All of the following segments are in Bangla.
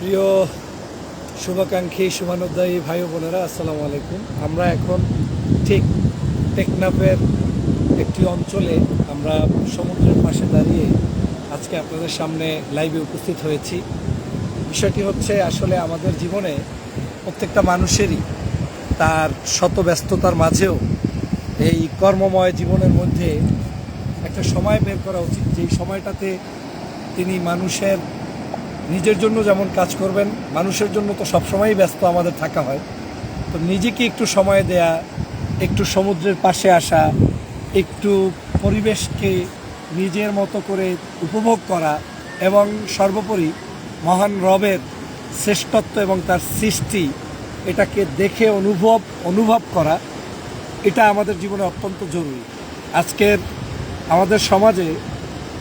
প্রিয় শুভাকাঙ্ক্ষী শুভানুদ্দায়ী ভাই বোনেরা, আসসালামু আলাইকুম। আমরা এখন ঠিক টেকনাফের একটি অঞ্চলে আমরা সমুদ্রের পাশে দাঁড়িয়ে আজকে আপনাদের সামনে লাইভে উপস্থিত হয়েছি। বিষয়টি হচ্ছে, আসলে আমাদের জীবনে প্রত্যেকটা মানুষেরই তার শত ব্যস্ততার মাঝেও এই কর্মময় জীবনের মধ্যে একটা সময় বের করা উচিত। যেই সময়টাতে তিনি মানুষের নিজের জন্য যেমন কাজ করবেন, মানুষের জন্য তো সবসময়ই ব্যস্ত আমাদের থাকা হয়। তো নিজেকে একটু সময় দেয়া, একটু সমুদ্রের পাশে আসা, একটু পরিবেশকে নিজের মতো করে উপভোগ করা এবং সর্বোপরি মহান রবের শ্রেষ্ঠত্ব এবং তার সৃষ্টি এটাকে দেখে অনুভব অনুভব করা, এটা আমাদের জীবনে অত্যন্ত জরুরি। আজকের আমাদের সমাজে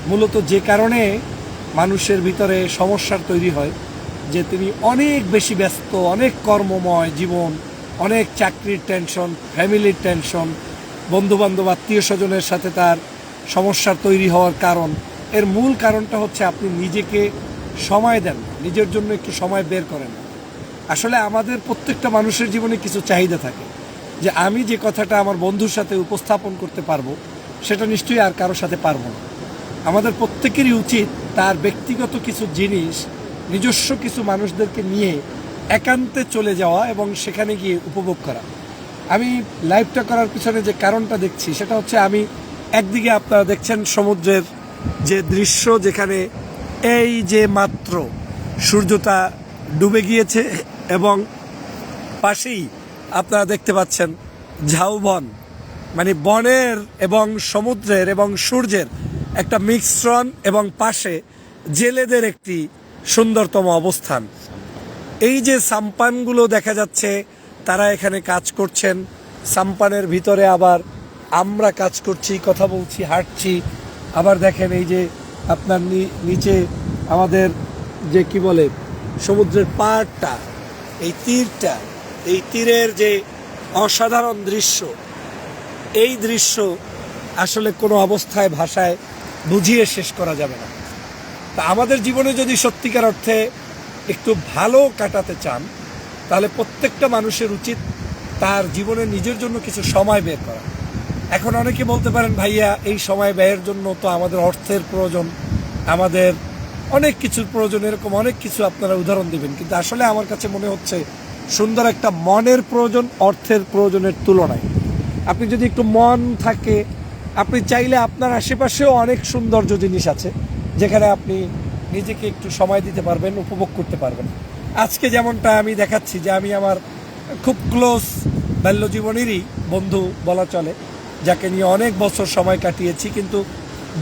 মূলত যে কারণে মানুষের ভিতরে সমস্যার তৈরি হয়, যে তিনি অনেক বেশি ব্যস্ত, অনেক কর্মময় জীবন, অনেক চাকরির টেনশন ফ্যামিলির টেনশন বন্ধুবান্ধব আত্মীয় স্বজনের সাথে তার সমস্যার তৈরি হওয়ার কারণ। এর মূল কারণটা হচ্ছে আপনি নিজেকে সময় দেন নিজের জন্য একটু সময় বের করেন আসলে আমাদের প্রত্যেকটা মানুষের জীবনে কিছু চাহিদা থাকে, যে আমি যে কথাটা আমার বন্ধুর সাথে উপস্থাপন করতে পারব, সেটা নিশ্চয়ই আর কারোর সাথে পারব না। আমাদের প্রত্যেকেরই উচিত তার ব্যক্তিগত কিছু জিনিস, নিজস্ব কিছু মানুষদেরকে নিয়ে একান্তে চলে যাওয়া এবং সেখানে গিয়ে উপভোগ করা। আমি লাইভটা করার পিছনে যে কারণটা দেখছি, সেটা হচ্ছে আমি একদিকে আপনারা দেখছেন সমুদ্রের যে দৃশ্য যেখানে এই যে মাত্র সূর্যটা ডুবে গিয়েছে এবং পাশেই আপনারা দেখতে পাচ্ছেন ঝাউবন মানে বনের এবং সমুদ্রের এবং সূর্যের একটা মিশ্রণ এবং পাশে জেলেদের একটি সুন্দরতম অবস্থান। এই যে সাম্পানগুলো দেখা যাচ্ছে, তারা এখানে কাজ করছেন। সাম্পানের ভিতরে আবার আমরা কাজ করছি, কথা বলছি, হাঁটছি। আবার দেখেন এই যে আপনার নিচে আমাদের যে কি বলে, সমুদ্রের পাড়টা, এই তীরটা, এই তীরের যে অসাধারণ দৃশ্য, এই দৃশ্য আসলে কোনো অবস্থায়, ভাষায় বুঝিয়ে শেষ করা যাবে না। তা আমাদের জীবনে যদি সত্যিকার অর্থে একটু ভালো কাটাতে চান, তাহলে প্রত্যেকটা মানুষের উচিত তার জীবনে নিজের জন্য কিছু সময় বের করা। এখন অনেকে বলতে পারেন, ভাইয়া, এই সময় ব্যয়ের জন্য তো আমাদের অর্থের প্রয়োজন, আমাদের অনেক কিছুর প্রয়োজন, এরকম অনেক কিছু আপনারা উদাহরণ দিবেন। কিন্তু আসলে আমার কাছে মনে হচ্ছে সুন্দর একটা মনের প্রয়োজন, অর্থের প্রয়োজনের তুলনায়। আপনি যদি একটু মন থাকে আপনি চাইলে আপনার আশেপাশেও অনেক সৌন্দর্য জিনিস আছে, যেখানে আপনি নিজেকে একটু সময় দিতে পারবেন, উপভোগ করতে পারবেন। আজকে যেমনটা আমি দেখাচ্ছি যে আমি আমার খুব ক্লোজ বাল্য জীবনেরই বন্ধু বলা চলে, যাকে নিয়ে অনেক বছর সময় কাটিয়েছি, কিন্তু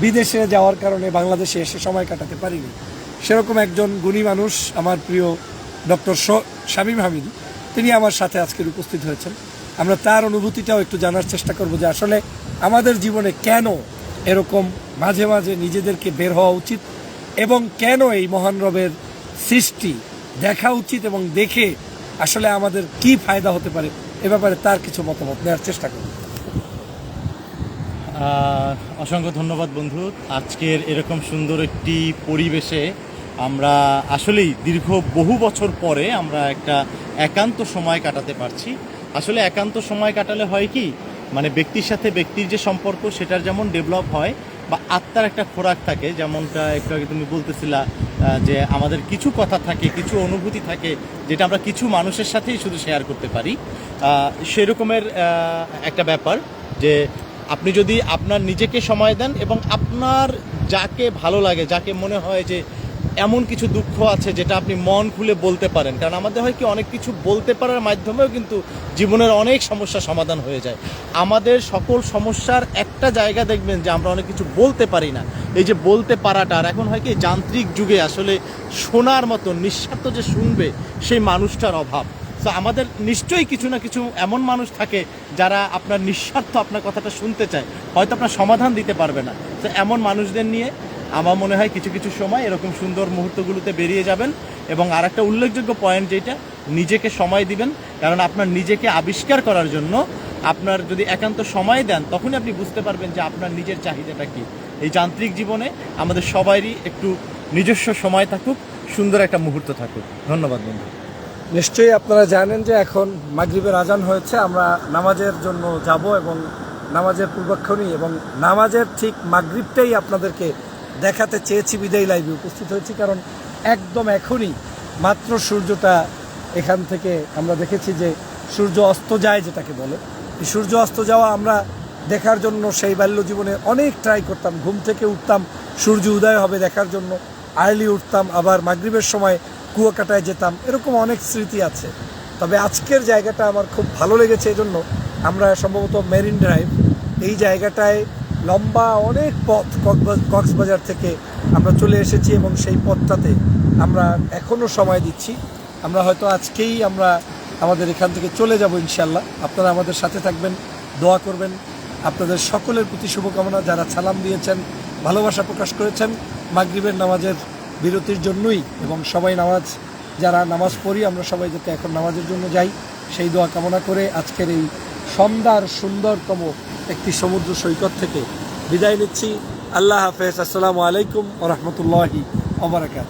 বিদেশে যাওয়ার কারণে বাংলাদেশে এসে সময় কাটাতে পারিনি। সেরকম একজন গুণী মানুষ আমার প্রিয় ডক্টর শামীম হামিদ, তিনি আমার সাথে আজকের উপস্থিত হয়েছেন। আমরা তার অনুভূতিটাও একটু জানার চেষ্টা করব যে আসলে আমাদের জীবনে কেন এরকম মাঝে মাঝে নিজেদেরকে বের হওয়া উচিত এবং কেন এই মহান রবের সৃষ্টি দেখা উচিত এবং দেখে আসলে আমাদের কি ফায়দা হতে পারে এ ব্যাপারে তার কিছু মতামত নেওয়ার চেষ্টা করব। অসংখ্য ধন্যবাদ বন্ধু। আজকের এরকম সুন্দর একটি পরিবেশে আমরা আসলেই দীর্ঘ বহু বছর পরে আমরা একটা একান্ত সময় কাটাতে পারছি। আসলে একান্ত সময় কাটালে হয় কি? মানে ব্যক্তির সাথে ব্যক্তির যে সম্পর্ক, সেটার যেমন ডেভেলপ হয় বা আত্মার একটা খোরাক থাকে, যেমনটা একটু আগে তুমি বলতেছিলা যে আমাদের কিছু কথা থাকে, কিছু অনুভূতি থাকে, যেটা আমরা কিছু মানুষের সাথেই শুধু শেয়ার করতে পারি। সেরকমের একটা ব্যাপার যে আপনি যদি আপনার নিজেকে সময় দেন এবং আপনার যাকে ভালো লাগে, যাকে মনে হয় যে এমন কিছু দুঃখ আছে যেটা আপনি মন খুলে বলতে পারেন। কারণ আমাদের হয় কি, অনেক কিছু বলতে পারার মাধ্যমেও কিন্তু জীবনের অনেক সমস্যার সমাধান হয়ে যায়। আমাদের সকল সমস্যার একটা জায়গা দেখবেন যে আমরা অনেক কিছু বলতে পারি না। এই যে বলতে পারাটা, আর এখন হয় কি, যান্ত্রিক যুগে আসলে শোনার মতো, নিঃস্বার্থ যে শুনবে, সেই মানুষটার অভাব। তো আমাদের নিশ্চয়ই কিছু না কিছু এমন মানুষ থাকে যারা আপনার নিঃস্বার্থ আপনার কথাটা শুনতে চায়। হয়তো আপনার সমাধান দিতে পারবে না। তো এমন মানুষদের নিয়ে আমার মনে হয় কিছু কিছু সময় এরকম সুন্দর মুহূর্তগুলোতে বেরিয়ে যাবেন এবং আর একটা উল্লেখযোগ্য পয়েন্ট যেটা, নিজেকে সময় দিবেন। কারণ আপনার নিজেকে আবিষ্কার করার জন্য আপনার যদি একান্ত সময় দেন, তখনই আপনি বুঝতে পারবেন যে আপনার নিজের চাহিদাটা কী। এই যান্ত্রিক জীবনে আমাদের সবারই একটু নিজস্ব সময় থাকুক, সুন্দর একটা মুহূর্ত থাকুক। ধন্যবাদ, বন্ধু। নিশ্চয়ই আপনারা জানেন যে এখন মাগরিবের আজান হয়েছে, আমরা নামাজের জন্য যাব এবং নামাজের পূর্বাক্ষণই এবং নামাজের ঠিক মাগরিবটাই আপনাদেরকে দেখাতে চেয়েছি বিদায় লাইভে উপস্থিত হয়েছি কারণ একদম এখনই মাত্র সূর্যটা এখান থেকে আমরা দেখেছি যে সূর্য অস্ত যায় যেটাকে বলে। সূর্য অস্ত যাওয়া আমরা দেখার জন্য সেই বাল্য জীবনে অনেক ট্রাই করতাম। ঘুম থেকে উঠতাম, সূর্য উদয় হবে দেখার জন্য। আর্লি উঠতাম, আবার মাগরিবের সময় কুয়াকাটায় যেতাম। এরকম অনেক স্মৃতি আছে। তবে আজকের জায়গাটা আমার খুব ভালো লেগেছে। এজন্য আমরা সম্ভবত মেরিন ড্রাইভ এই জায়গাটায় লম্বা অনেক পথ কক্সবা- কক্সবাজার থেকে আমরা চলে এসেছি এবং সেই পথটাতে আমরা এখনও সময় দিচ্ছি। আমরা হয়তো আজকেই আমরা আমাদের এখান থেকে চলে যাব ইনশাল্লাহ আপনারা আমাদের সাথে থাকবেন, দোয়া করবেন। আপনাদের সকলের প্রতি শুভকামনা, যারা সালাম দিয়েছেন, ভালোবাসা প্রকাশ করেছেন, মাগরিবের নামাজের বিরতির জন্যই এবং সবাই নামাজ, যারা নামাজ পড়ি, আমরা সবাই যাতে এখন নামাজের জন্য যাই, সেই দোয়া কামনা করে আজকের এই সন্ধ্যার সুন্দরতম একটি সমুদ্র সৈকত থেকে বিদায় নিচ্ছি। আল্লাহ হাফেজ। আসসালামু আলাইকুম রহমতুল্লাহি ওবরাকাত